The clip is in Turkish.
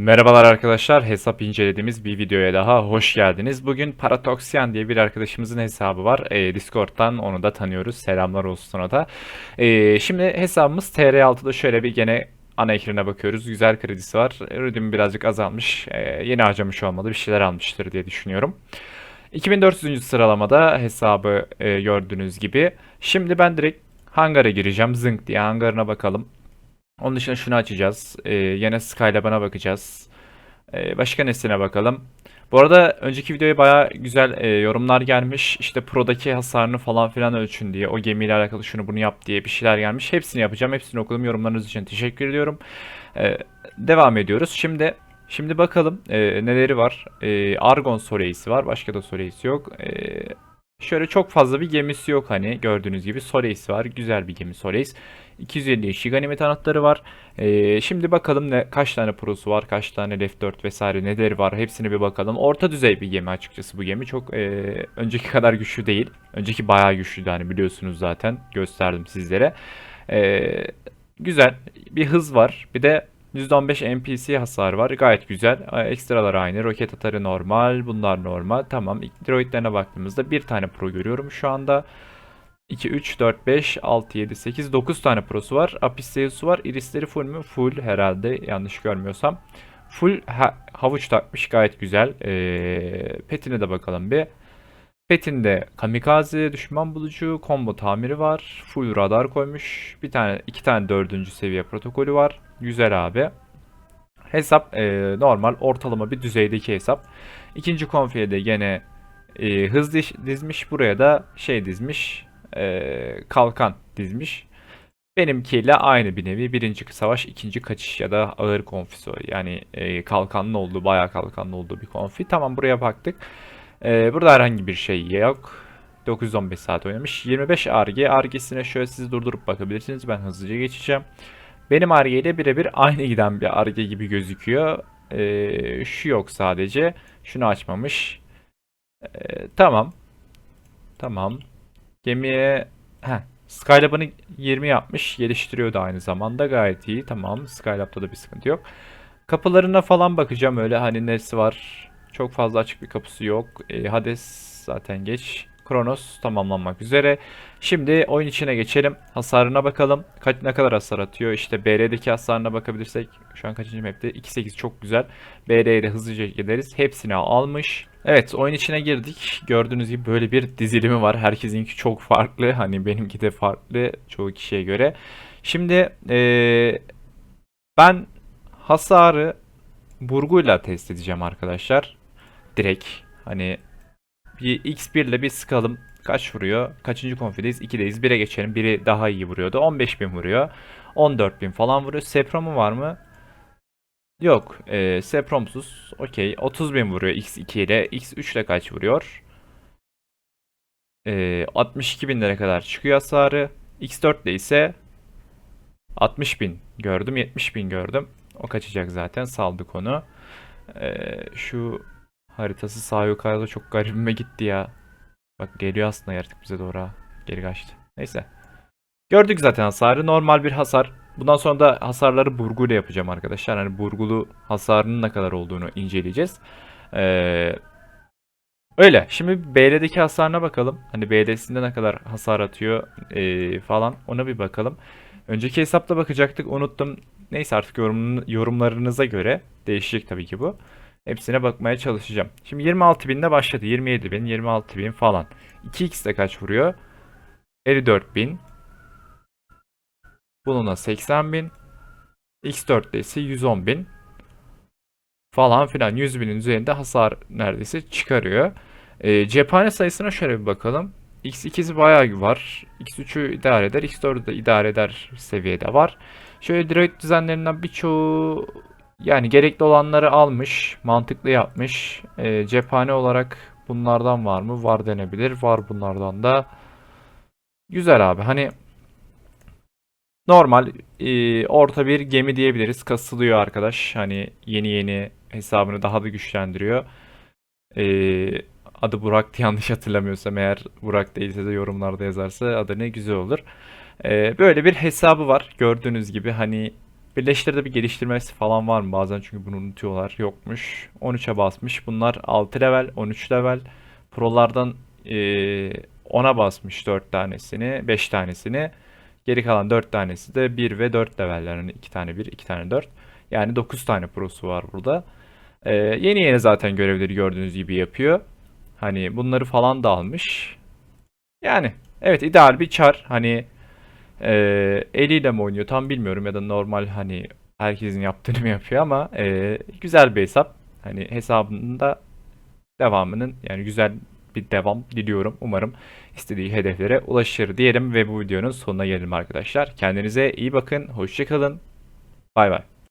Merhabalar arkadaşlar, hesap incelediğimiz bir videoya daha hoş geldiniz. Bugün Paratoxyan diye bir arkadaşımızın hesabı var. Ee, Discord'dan onu da tanıyoruz. Selamlar olsun ona da. Ee, şimdi hesabımız TR6'da şöyle bir gene ana ekrana bakıyoruz. Güzel kredisi var. Ürünüm birazcık azalmış. Ee, yeni harcamış olmalı. Bir şeyler almıştır diye düşünüyorum. 2400. sıralamada hesabı e, gördüğünüz gibi. Şimdi ben direkt hangara gireceğim. Zınk diye hangarına bakalım. Onun dışında şunu açacağız. Ee, yine Skylab'a bakacağız. Ee, başka nesine bakalım. Bu arada önceki videoya baya güzel e, yorumlar gelmiş. İşte Pro'daki hasarını falan filan ölçün diye. O gemiyle alakalı şunu bunu yap diye bir şeyler gelmiş. Hepsini yapacağım. Hepsini okudum. Yorumlarınız için teşekkür ediyorum. Ee, devam ediyoruz. Şimdi şimdi bakalım e, neleri var. E, Argon Soleil'si var. Başka da Soleil'si yok. E, Şöyle çok fazla bir gemisi yok hani gördüğünüz gibi Soleis var. Güzel bir gemi Soleis. 250 eşi ganimet anahtarı var. Ee, şimdi bakalım ne kaç tane prosu var, kaç tane Left 4 vesaire neleri var hepsine bir bakalım. Orta düzey bir gemi açıkçası bu gemi. Çok e, önceki kadar güçlü değil. Önceki bayağı güçlüydü hani biliyorsunuz zaten gösterdim sizlere. Ee, güzel bir hız var. Bir de %15 NPC hasar var. Gayet güzel. Ekstralar aynı. Roket atarı normal. Bunlar normal. Tamam. Droidlerine baktığımızda bir tane pro görüyorum şu anda. 2, 3, 4, 5, 6, 7, 8, 9 tane prosu var. Apis sayısı var. Irisleri full mü? Full herhalde yanlış görmüyorsam. Full ha havuç takmış gayet güzel. Ee, petine de bakalım bir. Petinde kamikaze, düşman bulucu, combo tamiri var. Full radar koymuş. Bir tane, iki tane dördüncü seviye protokolü var. Güzel abi. Hesap e, normal ortalama bir düzeydeki hesap. İkinci konfiyede gene e, hız dizmiş. Buraya da şey dizmiş. e, kalkan dizmiş. Benimkiyle aynı bir nevi. Birinci savaş, ikinci kaçış ya da ağır konfisi. Yani e, kalkanlı olduğu, bayağı kalkanlı olduğu bir konfi. Tamam buraya baktık. E, burada herhangi bir şey yok. 915 saat oynamış. 25 arge. Argesine şöyle siz durdurup bakabilirsiniz. Ben hızlıca geçeceğim. Benim arge ile birebir aynı giden bir arge gibi gözüküyor. E, şu yok sadece. Şunu açmamış. E, tamam. Tamam. Gemiye... Heh. Skylab'ını 20 yapmış. Geliştiriyor da aynı zamanda. Gayet iyi. Tamam. Skylab'da da bir sıkıntı yok. Kapılarına falan bakacağım öyle. Hani nesi var. Çok fazla açık bir kapısı yok. E, Hades zaten geç. Kronos tamamlanmak üzere. Şimdi oyun içine geçelim. Hasarına bakalım. Kaç ne kadar hasar atıyor? İşte BR'deki hasarına bakabilirsek şu an kaçıncı map'te? 2.8 çok güzel. BR'ye de hızlıca gideriz. Hepsini almış. Evet oyun içine girdik. Gördüğünüz gibi böyle bir dizilimi var. Herkesinki çok farklı. Hani benimki de farklı çoğu kişiye göre. Şimdi eee, ben hasarı burguyla test edeceğim arkadaşlar. Direkt hani bir X1 ile bir sıkalım. Kaç vuruyor? Kaçıncı konfideyiz? 2'deyiz. 1'e geçelim. Biri daha iyi vuruyordu. 15.000 vuruyor. 14.000 falan vuruyor. Sepromu var mı? Yok. E, Sepromsuz. Okey. 30.000 vuruyor X2 ile. X3 ile kaç vuruyor? E, 62.000'lere kadar çıkıyor hasarı. X4 ile ise 60.000 gördüm. 70.000 gördüm. O kaçacak zaten. Saldık onu. E, şu haritası sağ yukarıda çok garibime gitti ya. Bak geliyor aslında yaratık bize doğru. Geri kaçtı. Neyse. Gördük zaten hasarı. Normal bir hasar. Bundan sonra da hasarları burguyla yapacağım arkadaşlar. Hani burgulu hasarının ne kadar olduğunu inceleyeceğiz. Ee, öyle. Şimdi BL'deki hasarına bakalım. Hani BL'sinde ne kadar hasar atıyor ee, falan. Ona bir bakalım. Önceki hesapta bakacaktık. Unuttum. Neyse artık yorum, yorumlarınıza göre değişecek tabii ki bu. Hepsine bakmaya çalışacağım. Şimdi 26.000'de başladı. 27.000, 26.000 falan. 2x'de kaç vuruyor? 54.000. Bununla 80.000. X4'te ise 110.000. Falan filan 100.000'in üzerinde hasar neredeyse çıkarıyor. Ee, cephane sayısına şöyle bir bakalım. X2'si bayağı var. X3'ü idare eder. X4'ü de idare eder seviyede var. Şöyle direkt düzenlerinden birçoğu yani gerekli olanları almış, mantıklı yapmış. Ee, cephane olarak bunlardan var mı? Var denebilir. Var bunlardan da. Güzel abi. Hani normal e, orta bir gemi diyebiliriz. Kasılıyor arkadaş. Hani yeni yeni hesabını daha da güçlendiriyor. Ee, adı Burak'tı yanlış hatırlamıyorsam eğer Burak değilse de yorumlarda yazarsa adı ne güzel olur. Ee, böyle bir hesabı var. Gördüğünüz gibi hani Birleştirde bir geliştirmesi falan var mı? Bazen çünkü bunu unutuyorlar. Yokmuş. 13'e basmış. Bunlar 6 level, 13 level. Pro'lardan eee 10'a basmış 4 tanesini, 5 tanesini. Geri kalan 4 tanesi de 1 ve 4 leveller. Yani 2 tane 1, 2 tane 4. Yani 9 tane prosu var burada. Eee, yeni yeni zaten görevleri gördüğünüz gibi yapıyor. Hani bunları falan da almış. Yani evet ideal bir çar. Hani eee, eliyle mi oynuyor tam bilmiyorum ya da normal hani herkesin yaptığını mı yapıyor ama eee, güzel bir hesap. Hani hesabında devamının yani güzel bir devam diliyorum. Umarım istediği hedeflere ulaşır diyelim ve bu videonun sonuna gelelim arkadaşlar. Kendinize iyi bakın. Hoşça kalın. Bay bay.